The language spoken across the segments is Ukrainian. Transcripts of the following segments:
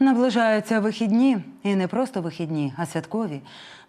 Наближаються вихідні, і не просто вихідні, а святкові.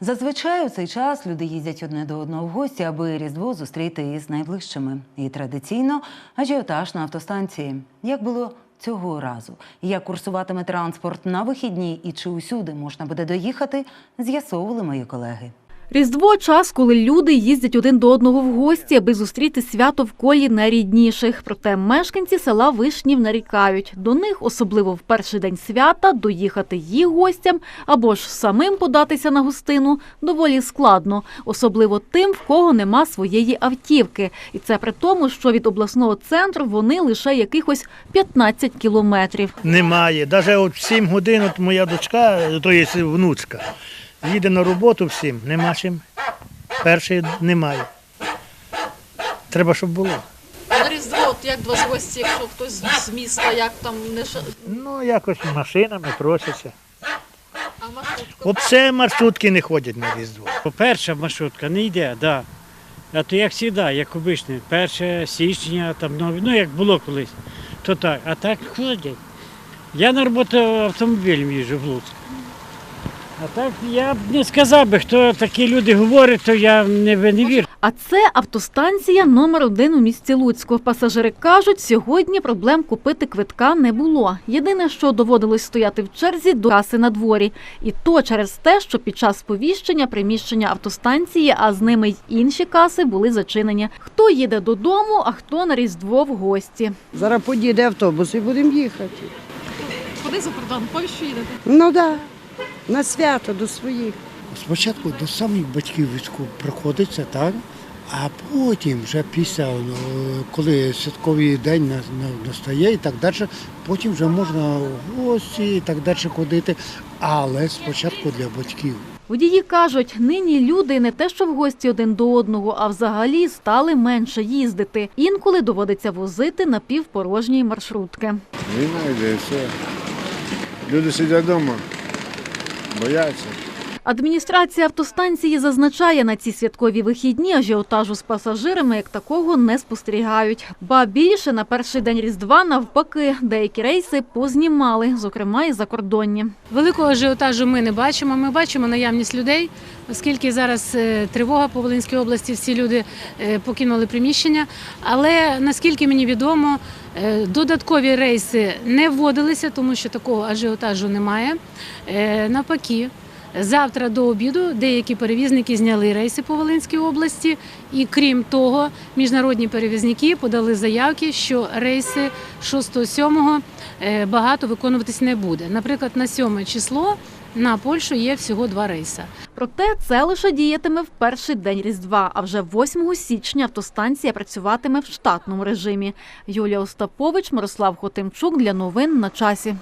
Зазвичай у цей час люди їздять одне до одного в гості, аби Різдво зустріти із найближчими. І традиційно ажіотаж на автостанції. Як було цього разу? Як курсуватиме транспорт на вихідні і чи усюди можна буде доїхати, з'ясовували мої колеги. Різдво час, коли люди їздять один до одного в гості, аби зустріти свято в колі найрідніших. Проте мешканці села Вишнів нарікають. До них, особливо в перший день свята, доїхати їх гостям або ж самим податися на гостину доволі складно, особливо тим, в кого нема своєї автівки. І це при тому, що від обласного центру вони лише якихось 15 кілометрів. Немає. Навіть от в 7 годин моя дочка, то є внучка, їде на роботу в 7, нема чим. Перший немає. Треба, щоб було. А на Різдво, от як до вас гості, якщо хтось з міста, як там не. Ну, якось машинами просяться. а маршрутка? Оце маршрутки не ходять на Різдво. Перша маршрутка не йде, да. А то як завжди, як обично, 1 січня, там, ну як було колись, то так. А так ходять. Я на роботу автомобілем їжджу в Луцьк. А так я б не сказав би, хто такі люди говорять, то я не, не вірю. А це автостанція номер один у місті Луцьку. Пасажири кажуть, сьогодні проблем купити квитка не було. Єдине, що доводилось стояти в черзі до каси на дворі. І то через те, що під час сповіщення приміщення автостанції, а з ними й інші каси були зачинені. Хто їде додому, а хто на Різдво в гості. Зараз підійде автобус і будемо їхати. Куди за кордон? В Польщу їдете? Ну так, да. На свято до своїх. Спочатку до самих батьків війську приходиться, так? А потім, вже після, е, коли святковий день на- на- настає і так далі, потім вже можна в гості і так далі ходити. Але спочатку для батьків. Водії кажуть, нині люди не те, що в гості один до одного, а взагалі стали менше їздити. Інколи доводиться возити напівпорожні маршрутки. Війна йде, все. Люди сидять вдома, бояться. Адміністрація автостанції зазначає, на ці святкові вихідні ажіотажу з пасажирами як такого не спостерігають. Ба більше на перший день Різдва навпаки деякі рейси познімали, зокрема і закордонні. Великого ажіотажу ми не бачимо. Ми бачимо наявність людей, оскільки зараз е, тривога по Волинській області, всі люди е, покинули приміщення. Але наскільки мені відомо, е, додаткові рейси не вводилися, тому що такого ажіотажу немає. Навпаки. Завтра до обіду деякі перевізники зняли рейси по Волинській області, і крім того, міжнародні перевізники подали заявки, що рейси 6-7 е, багато виконуватись не буде. Наприклад, на 7 число на Польщу є всього два рейси. Проте це лише діятиме в перший день Різдва. А вже 8 січня автостанція працюватиме в штатному режимі. Юлія Остапович, Мирослав Хотимчук для новин на часі.